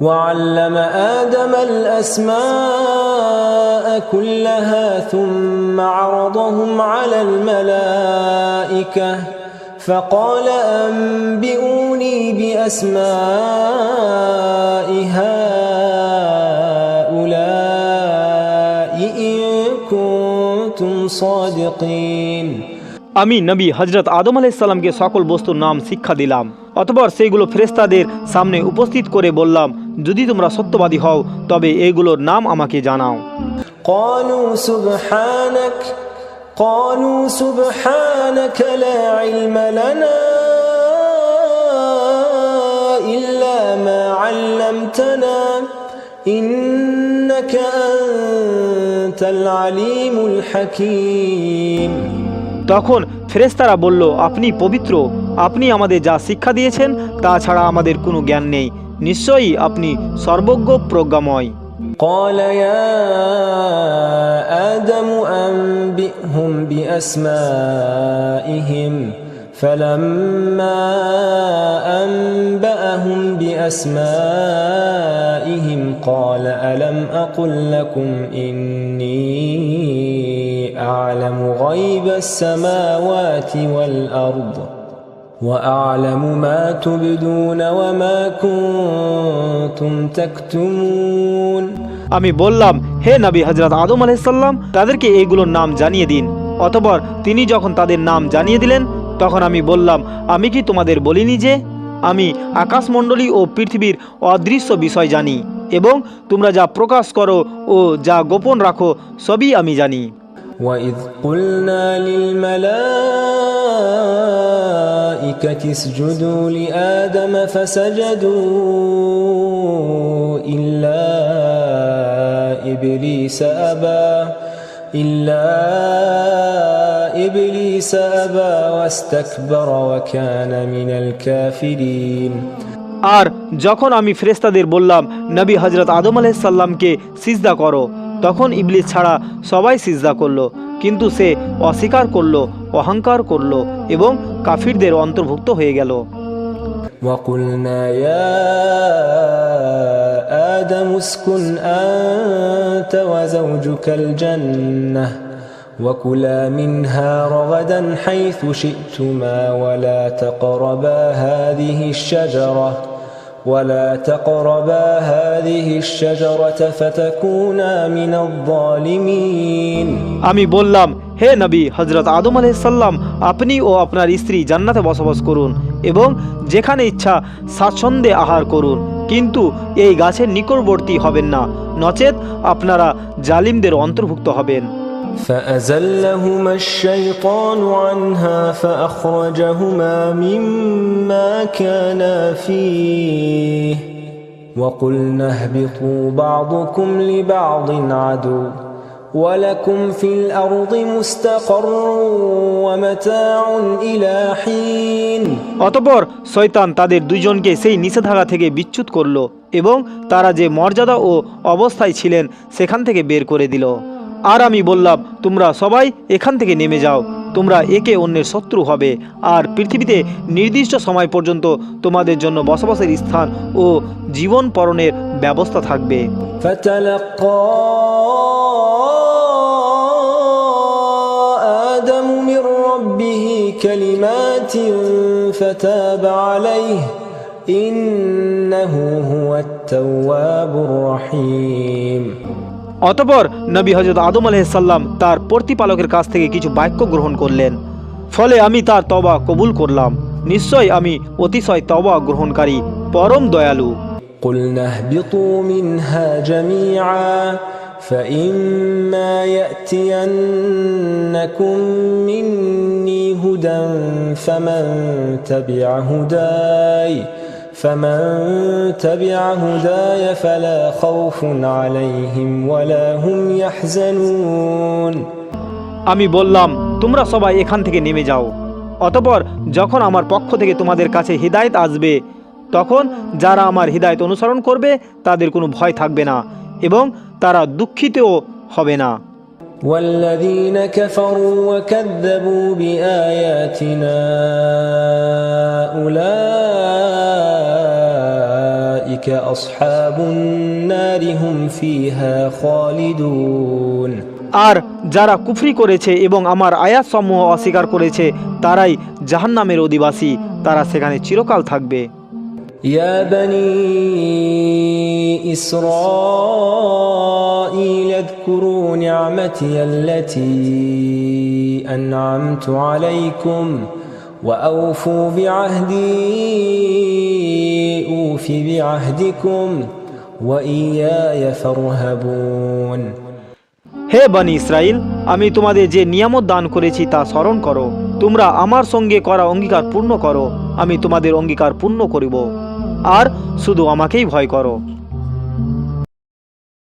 وعلم آدم الأسماء كلها ثم عرضهم على الملائكة فقال أنبئوني بأسماء هؤلاء إن كنتم صادقين আমি নবী হজরত আদম আলাইসাল্লামকে সকল বস্তুর নাম শিক্ষা দিলাম অতপর সেইগুলো ফেরেস্তাদের সামনে উপস্থিত করে বললাম যদি তোমরা সত্যবাদী হও তবে এইগুলোর নাম আমাকে জানাও قالوا سبحانك قالوا سبحانك لا علم لنا إلا ما علمتنا إنك أنت العليم الحكيم তখন ফেরেস্তারা বলল আপনি পবিত্র আপনি আমাদের যা শিক্ষা দিয়েছেন তা ছাড়া আমাদের কোনো জ্ঞান নেই নিশ্চয়ই আপনি সর্বজ্ঞ প্রজ্ঞাময় قال يا آدم أنبئهم بأسمائهم فلما أنبأهم بأسمائهم قال ألم أقل لكم إني أعلم غيب السماوات والأرض وأعلم ما تبدون وما كنتم تكتمون আমি বললাম হে নবী হজরত আদম আলাইসাল্লাম তাদেরকে এইগুলোর নাম জানিয়ে দিন অতপর তিনি যখন তাদের নাম জানিয়ে দিলেন তখন আমি বললাম আমি কি তোমাদের বলিনি যে আমি আকাশমণ্ডলী ও পৃথিবীর অদৃশ্য বিষয় জানি এবং তোমরা যা প্রকাশ করো ও যা গোপন রাখো সবই আমি জানি وإذ قلنا للملائكة اسجدوا لآدم فسجدوا إلا إبليس أبى إلا إبليس أبى واستكبر وكان من الكافرين আর যখন আমি ফেরেস্তাদের বললাম নবী হজরত আদম আলাইসাল্লামকে সিজদা করো তখন ইবলিস ছাড়া সবাই সিজদা করলো কিন্তু সে অস্বীকার করলো অহংকার করলো এবং কাফিরদের অন্তর্ভুক্ত হয়ে গেল وقلنا يا آدم اسكن أنت وزوجك الجنة وكلا منها رغدا حيث شئتما ولا تقربا هذه الشجرة ولا تقربا هذه الشجرة فتكونا من الظالمين আমি বললাম হে নবী হজরত আদম আলাইসাল্লাম আপনি ও আপনার স্ত্রী জান্নাতে বসবাস করুন এবং যেখানে ইচ্ছা স্বাচ্ছন্দ্যে আহার করুন কিন্তু এই গাছের নিকটবর্তী হবেন না নচেত আপনারা জালিমদের অন্তর্ভুক্ত হবেন فأزلهما الشيطان عنها فأخرجهما مما كانا فيه وقلنا اهبطوا بعضكم لبعض عدو ولكم في الأرض مستقر ومتاع إلى حين অতপর শয়তান তাদের দুইজনকে সেই নিষেধাজ্ঞা থেকে বিচ্যুত করলো এবং তারা যে মর্যাদা ও অবস্থায় ছিলেন সেখান থেকে বের করে দিল আর আমি বললাম তোমরা সবাই এখান থেকে নেমে যাও তোমরা একে অন্যের শত্রু হবে আর পৃথিবীতে নির্দিষ্ট সময় পর্যন্ত তোমাদের জন্য বসবাসের স্থান ও জীবন পরণের ব্যবস্থা থাকবে فتلقى آدم من ربه كلمات فتاب عليه إنه هو التواب الرحيم অতপর নবী হজরত আদম আলাইসাল্লাম তার প্রতিপালকের কাছ থেকে কিছু বাক্য গ্রহণ করলেন ফলে আমি তার তবা কবুল করলাম নিশ্চয় আমি অতিশয় তবা গ্রহণকারী পরম দয়ালু قلنا اهبطوا منها جميعا فإما يأتينكم مني هدى فمن تبع هداي فمن تبع هداي فلا خوف عليهم ولا هم يحزنون আমি বললাম তোমরা সবাই এখান থেকে নেমে যাও অতপর যখন আমার পক্ষ থেকে তোমাদের কাছে হৃদায়ত আসবে তখন যারা আমার হৃদায়ত অনুসরণ করবে তাদের কোনো ভয় থাকবে না এবং তারা দুঃখিতও হবে না والذين كفروا وكذبوا بآياتنا أولئك أصحاب النار هم فيها خالدون আর যারা কুফরি করেছে এবং আমার আয়াত সমূহ অস্বীকার করেছে তারাই জাহান্নামের অধিবাসী তারা সেখানে চিরকাল থাকবে يا بني إسرائيل اذكروا نعمتي التي أنعمت عليكم وأوفوا بعهدي أوف بعهدكم وإياي فارهبون হে বানি ইসরাইল আমি তোমাদের যে নিয়ামত দান করেছি তা স্মরণ করো তোমরা আমার সঙ্গে করা অঙ্গীকার পূর্ণ করো আমি তোমাদের অঙ্গীকার পূর্ণ করিব আর শুধু আমাকেই ভয় করো